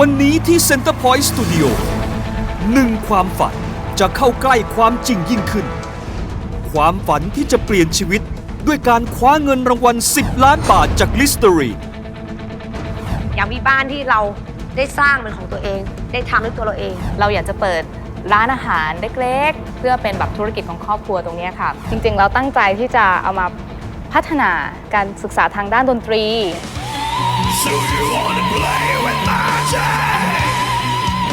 วันนี้ที่ Center Point Studio หนึ่งความฝันจะเข้าใกล้ความจริงยิ่งขึ้น ความฝันที่จะเปลี่ยนชีวิตด้วยการคว้าเงินรางวัล 10 ล้านบาทจากลิสเตอรี อยากมีบ้านที่เราได้สร้างเป็นของตัวเอง ได้ทำด้วยตัวเราเอง เราอยากจะเปิดร้านอาหารเล็กๆ เพื่อเป็นแบบธุรกิจของครอบครัวตรงเนี้ยค่ะ จริงๆ เราตั้งใจที่จะเอามาพัฒนาการศึกษาทางด้านดนตรี So you wanna play with magic?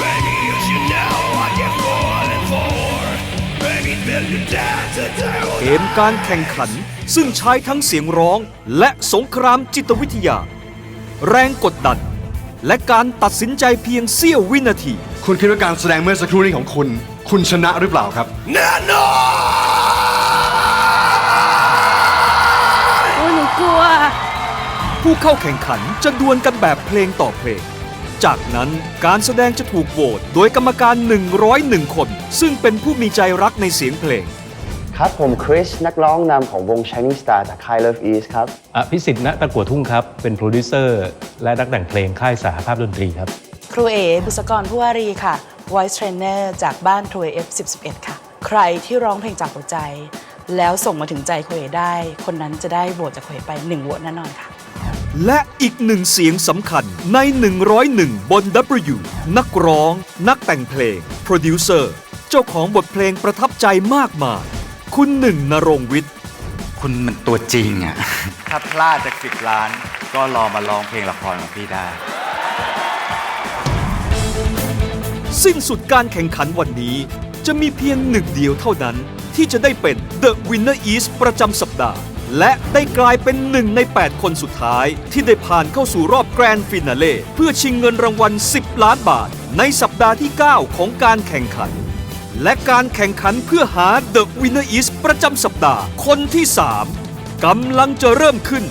Baby, as you know, I get falling for. Baby, till you dare to tell เกมการแข่งขันซึ่งใช้ทั้งเสียงร้องและสงครามจิตวิทยา แรงกดดัน และการตัดสินใจเพียงเสี้ยววินาที คุณคิดว่าการแสดงเมื่อสักครู่นี้ของคุณ คุณชนะหรือเปล่าครับ Nano! โอ้ย ผู้เข้าแข่งขันจะดวลกันแบบเพลงต่อเพลง จากนั้นการแสดงจะถูกโหวตโดยกรรมการ 101 คน ซึ่งเป็นผู้มีใจรักในเสียงเพลง ครับผมคริส นักร้องนำของวง Shining Star จากค่าย Love East ครับ อภิสิทธิ์ณตะกัวทุ่งครับ เป็นโปรดิวเซอร์ และนักแต่งเพลงค่ายสหภาพดนตรีครับ ครูเอบุษกรผู้วารีค่ะ Voice Trainer จากบ้านทรูเอฟ11ค่ะ ใครที่ร้องเพลงจากหัวใจ แล้วส่งมาถึงใจครูเอได้ คนนั้นจะได้โหวตจากครูเอไป1โหวตแน่นอนค่ะ และอีกหนึ่งเสียงสำคัญใน 101 บน W นักร้อง นักแต่งเพลง โปรดิวเซอร์ เจ้าของบทเพลงประทับใจมากมาย คุณหนึ่งนรงค์วิทย์ คุณมันตัวจริงอะถ้าพลาดจากสิบล้าน ก็รอมาร้องเพลงละครของพี่ได้ สิ้นสุดการแข่งขันวันนี้ จะมีเพียงหนึ่งเดียวเท่านั้นที่จะได้เป็น The Winner East ประจำสัปดาห์ และได้กลายเป็นหนึ่งใน 8 คนสุดท้าย ที่ได้ผ่านเข้าสู่รอบแกรนด์ฟินาเล่เพื่อชิงเงินรางวัล 10 ล้านบาท ในสัปดาห์ที่ 9 ของการแข่งขัน และการแข่งขันเพื่อหา The Winner East ประจำสัปดาห์ คนที่ 3กำลังจะเริ่มขึ้น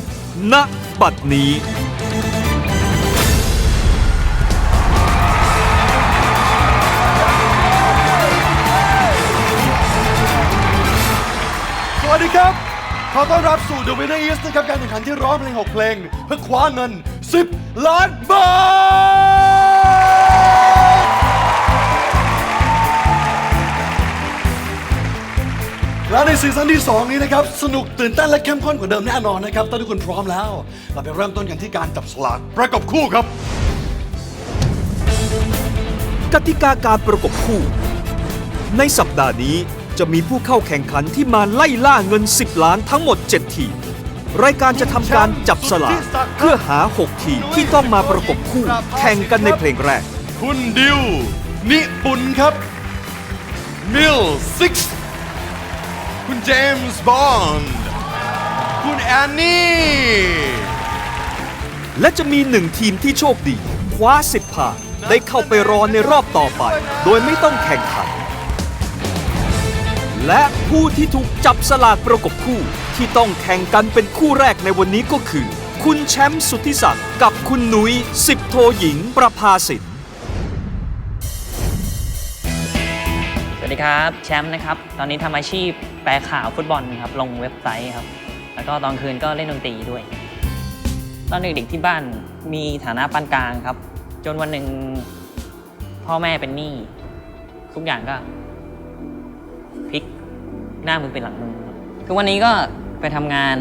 ณบัดนี้สวัสดีครับ ขอต้อนรับสู่ The Winner Is นะครับการแข่งขันที่ร้องเพลง 6 เพลง เพื่อคว้าเงิน 10 ล้านบาท และในซีซั่นที่ 2 นี้นะครับ สนุกตื่นเต้นและเข้มข้นกว่าเดิมแน่นอนนะครับถ้าทุกคนพร้อมแล้ว เราไปเริ่มต้นกันที่การจับสลากประกบคู่ครับ กติกาการประกบคู่ ในสัปดาห์นี้ จะมีผู้เข้าแข่งขันที่มาไล่ล่าเงิน 10 ล้านทั้งหมด 7 ทีม รายการจะทำการจับสลากเพื่อหา 6 ทีมที่ต้องมาประกบคู่แข่งกันในเพลงแรก คุณดิว นิปุนครับมิลซิกคุณเจมส์บอนด์คุณแอนนี่และจะมีหนึ่งทีมที่โชคดี คว้าสิบผ่านได้เข้าไปรอในรอบต่อไป โดยไม่ต้องแข่งขัน และผู้ที่ถูกจับสลากประกบคู่ ที่ต้องแข่งกันเป็นคู่แรกในวันนี้ก็คือ คุณแชมป์สุทธิศักดิ์กับคุณหนุยสิบโทหญิงประภาสินสวัสดีครับแชมป์นะครับ ตอนนี้ทำอาชีพแปลข่าวฟุตบอลครับลงเว็บไซต์ครับ แล้วก็ตอนคืนก็เล่นดนตรีด้วย ตอนเด็กๆที่บ้านมีฐานะปานกลางครับ จนวันหนึ่งพ่อแม่เป็นหนี้ทุกอย่างก็ หน้ามือเป็นหลังมือครับคือวันนี้ก็ไปทำงาน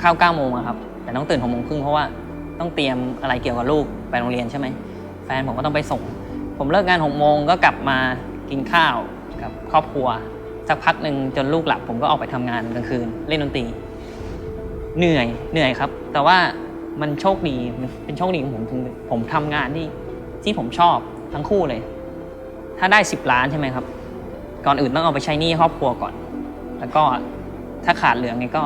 เข้าเก้าโมงอะครับ แต่ต้องตื่นหกโมงครึ่งเพราะว่าต้องเตรียมอะไรเกี่ยวกับลูกไปโรงเรียนใช่ไหมแฟนผมก็ต้องไปส่ง ผมเลิกงานหกโมงก็กลับมากินข้าวกับครอบครัว สักพักหนึ่งจนลูกหลับ ผมก็ออกไปทำงานกลางคืนเล่นดนตรี เหนื่อยเหนื่อยครับ แต่ว่ามันโชคดีมันเป็นโชคดีของผมผมทำงานที่ที่ผมชอบทั้งคู่เลย ถ้าได้ 10 ล้านใช่ไหมครับ ก่อนอื่นต้องเอาไปใช้หนี้ครอบครัวก่อน แล้วก็ถ้าขาดเหลือไงก็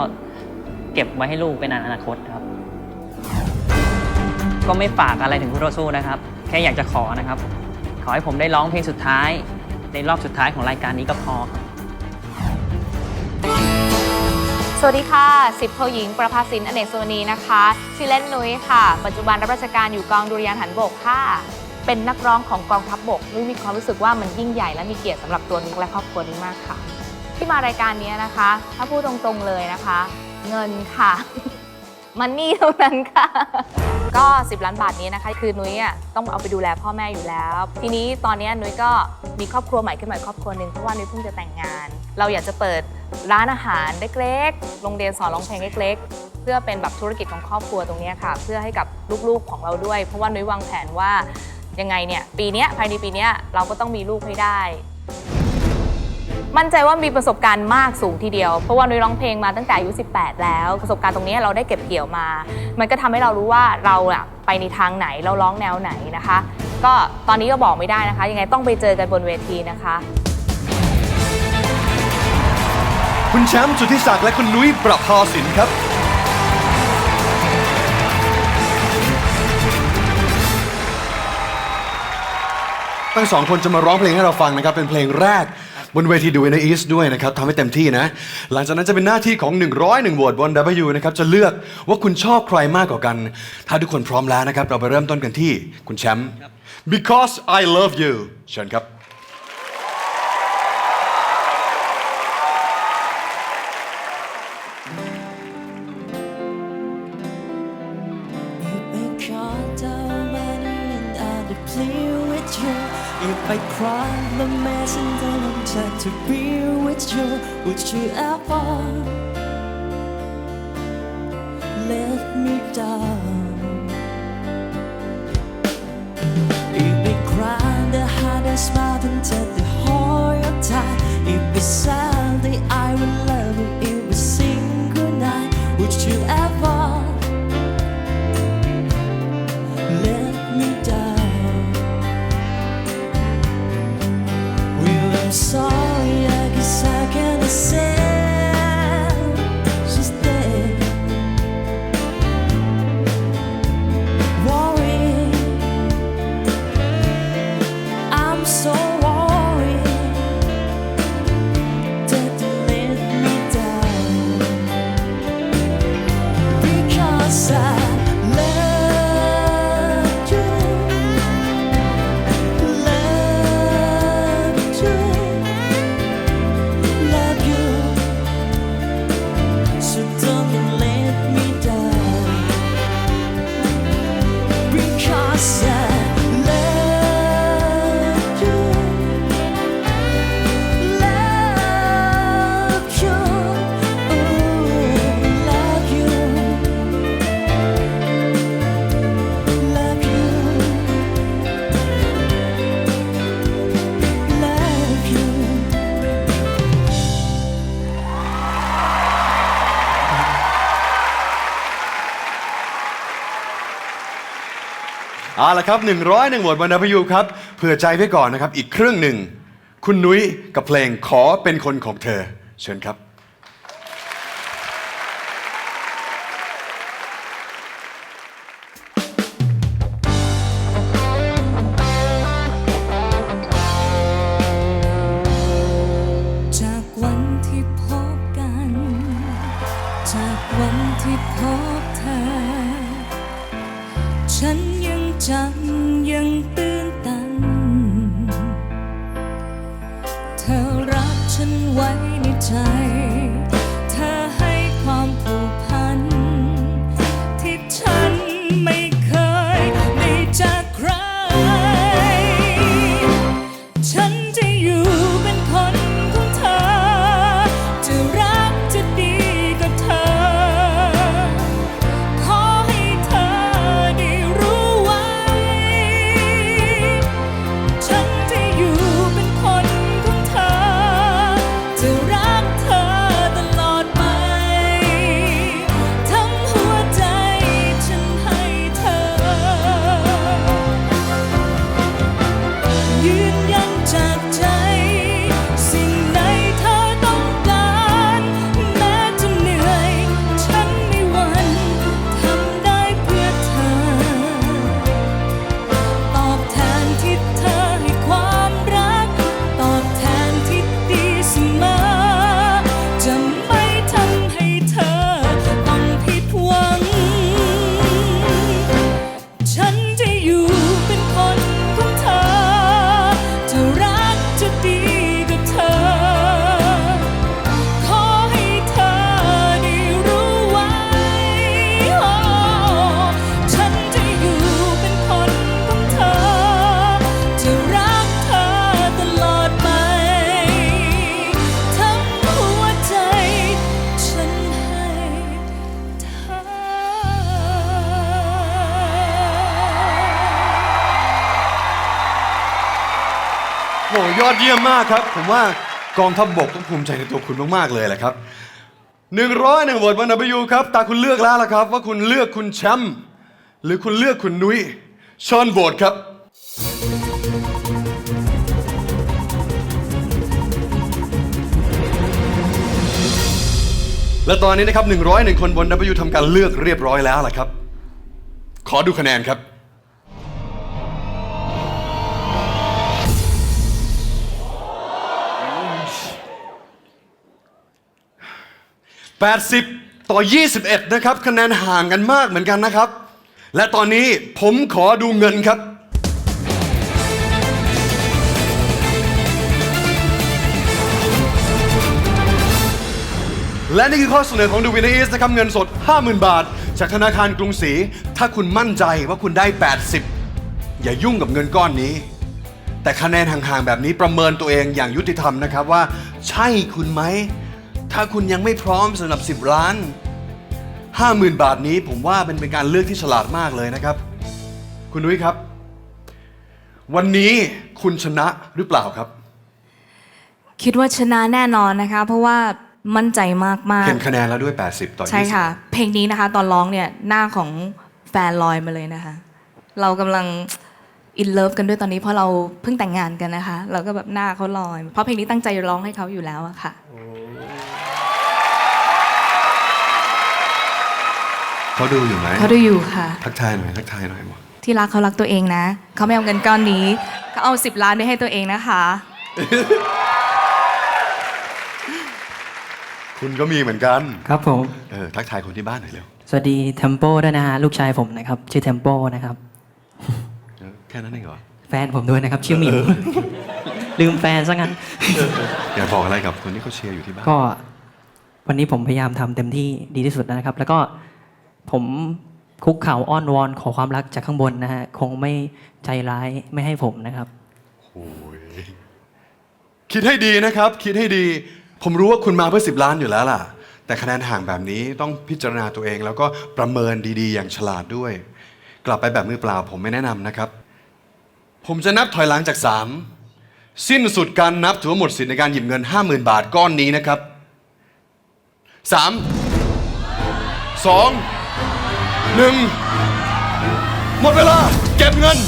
เก็บไว้ให้ลูกเป็นอนาคตครับ ก็ไม่ฝากอะไรถึงผู้ต่อสู้นะครับ แค่อยากจะขอนะครับ ขอให้ผมได้ร้องเพลงสุดท้าย ในรอบสุดท้ายของรายการนี้ก็พอครับสวัสดีค่ะ สิบโทหญิง ประภาสิน อเนกสุวนีนะคะ ชื่อเล่นนุ้ยค่ะ ปัจจุบันรับราชการอยู่กองดุริยางค์ฐานบกค่ะ เป็นนักร้องของกองทัพบบกนุ้ยมีความรู้สึกว่ามันยิ่งใหญ่และมีเกียรติสำหรับตัวนุ้ยและครอบครัวนุ้ยมากค่ะ ที่มารายการนี้นะคะ ถ้าพูดตรงๆเลยนะคะ เงินค่ะ มันนี่เท่านั้นค่ะ ก็ 10 ล้านบาทนี้นะคะ คือนุ้ยอะต้องเอาไปดูแลพ่อแม่อยู่แล้ว ทีนี้ตอนนี้นุ้ยก็มีครอบครัวใหม่ขึ้นมาครอบครัวหนึ่งเพราะว่านุ้ยเพิ่งจะแต่งงาน เราอยากจะเปิดร้านอาหารเล็กๆโรงเรียนสอนร้องเพลงเล็กๆ เพื่อเป็นแบบธุรกิจของครอบครัวตรงนี้ค่ะ เพื่อให้กับลูกๆของเราด้วย เพราะว่านุ้ยวางแผนว่า ยังไงเนี่ยปีนี้ภายในปีนี้เราก็ต้องมีลูกให้ได้ มั่นใจว่ามีประสบการณ์มากสูงทีเดียว เพราะว่านุ้ยร้องเพลงมาตั้งแต่อายุ 18 แล้ว ประสบการณ์ตรงนี้เราได้เก็บเกี่ยวมา มันก็ทำให้เรารู้ว่าเราอะไปในทางไหนเราร้องแนวไหนนะคะ ก็ตอนนี้ก็บอกไม่ได้นะคะ ยังไงต้องไปเจอกันบนเวทีนะคะคุณแชมป์สุทธิศักดิ์และคุณนุ้ยประภาสินครับ ทั้งสองคนจะมาร้องเพลงให้เราฟังนะครับ เป็นเพลงแรกบนเวทีดูในอีสด้วยนะครับทำให้เต็มที่นะ หลังจากนั้นจะเป็นหน้าที่ของ 101โหวตบน W นะครับ จะเลือกว่าคุณชอบใครมากกว่ากัน ถ้าทุกคนพร้อมแล้วนะครับ เราไปเริ่มต้นกันที่คุณแชมป์ because I love you เชิญครับ Cry the mess that the long to be with you, with you ever let me down. เอาละครับ101โหวตบน W ครับเผื่อใจไว้ก่อนนะครับ อีกครึ่งหนึ่ง คุณนุ้ยกับเพลงขอเป็นคนของเธอ เชิญครับ ยอดเยี่ยมมากครับ ผมว่ากองทัพบบกต้องภูมิใจในตัวคุณมากๆเลยแหละครับหนึ่งร้อยหนึ่งโหวตวัน W ครับตาคุณเลือกแล้วละครับ ว่าคุณเลือกคุณแชมป์หรือคุณเลือกคุณนุ้ยเชิญโหวตครับและตอนนี้นะครับ 101 คนบน W ทำการเลือกเรียบร้อยแล้วล่ะครับ ขอดูคะแนนครับ 80 ต่อ 21 นะครับ คะแนนห่างกันมากเหมือนกันนะครับ และตอนนี้ผมขอดูเงินครับ และนี่คือข้อเสนอของดูวิน e สนะครับ เงินสด 50,000 บาท จากธนาคารกรุงศรีถ้าคุณมั่นใจว่าคุณได้ 80 อย่ายุ่งกับเงินก้อนนี้ แต่คะแนนห่างๆแบบนี้ประเมินตัวเองอย่างยุติธรรมนะครับว่า ใช่คุณไหม ถ้าคุณยังไม่พร้อมสำหรับ 10 ล้าน 50,000 บาทนี้ผมว่าเป็นเป็นการเลือกที่ฉลาดมากเลยนะครับ คุณนุ้ยครับ วันนี้คุณชนะหรือเปล่าครับ คิดว่าชนะแน่นอนนะคะ เพราะว่ามั่นใจมากเห็นคะแนนแล้วด้วย 80 ต่อๆใช่ค่ะ เพลงนี้นะคะ ตอนร้องเนี่ยหน้าของแฟนลอยมาเลยนะคะ เรากำลังอินเลิฟกันด้วยตอนนี้เพราะเราเพิ่งแต่งงานกันนะคะ เราก็แบบหน้าเขาลอย เพราะเพลงนี้ตั้งใจร้องให้เขาอยู่แล้วอะค่ะ20 เขาดูอยู่ไหมเขาดูอยู่ค่ะ ทักทายหน่อยทักทายหน่อยหมดที่รักเขารักตัวเองนะ เขาไม่เอาเงินก้อนนี้ เขาเอาสิบล้านไปให้ตัวเองนะคะ คุณก็มีเหมือนกันครับผม เออทักทายคนที่บ้านหน่อยเร็วสวัสดีเทมโปด้วยนะฮะลูกชายผมนะครับ ชื่อเทมโปนะครับ เออแค่นั้นเองเหรอแฟนผมด้วยนะครับ ชื่อหมิว ลืมแฟนซะงั้น อยากบอกอะไรกับคนที่เขาเชียร์อยู่ที่บ้าน ก็วันนี้ผมพยายามทำเต็มที่ดีที่สุดนะครับ แล้วก็ ผมคุกเข่าอ้อนวอนขอความรักจากข้างบนนะฮะ คงไม่ใจร้ายไม่ให้ผมนะครับ โอ้ยคิดให้ดีนะครับ คิดให้ดี ผมรู้ว่าคุณมาเพื่อสิบล้านอยู่แล้วล่ะ แต่คะแนนห่างแบบนี้ต้องพิจารณาตัวเอง แล้วก็ประเมินดีๆ อย่างฉลาดด้วย กลับไปแบบมือเปล่าผมไม่แนะนำนะครับ ผมจะนับถอยหลังจาก 3 สิ้นสุดการนับถือว่าหมดสิทธิ์ในการหยิบเงิน 50,000 บาทก้อนนี้นะครับ 3 2 1หมดเวลา เก็บเงิน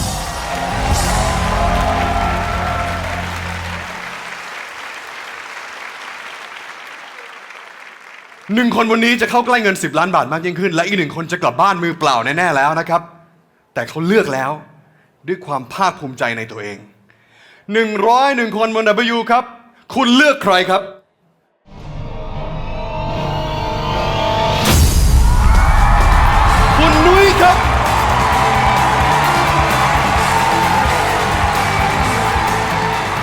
หนึ่งคนวันนี้จะเข้าใกล้เงิน 10 ล้านบาทมากยิ่งขึ้น และอีกหนึ่งคนจะกลับบ้านมือเปล่าแน่ ๆ แล้วนะครับ แต่เขาเลือกแล้วด้วยความภาคภูมิใจในตัวเอง 101 คนบน W ครับ คุณเลือกใครครับ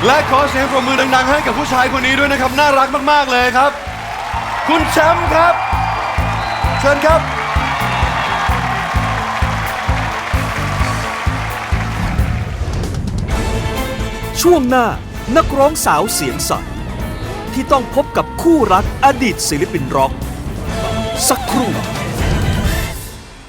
และขอเสียงปรบมือดังๆ ให้กับผู้ชายคนนี้ด้วยนะครับ น่ารักมากๆเลยครับ คุณแชมป์ครับ เชิญครับ ช่วงหน้านักร้องสาวเสียงใสที่ต้องพบกับคู่รักอดีตศิลปินร็อก สักครู่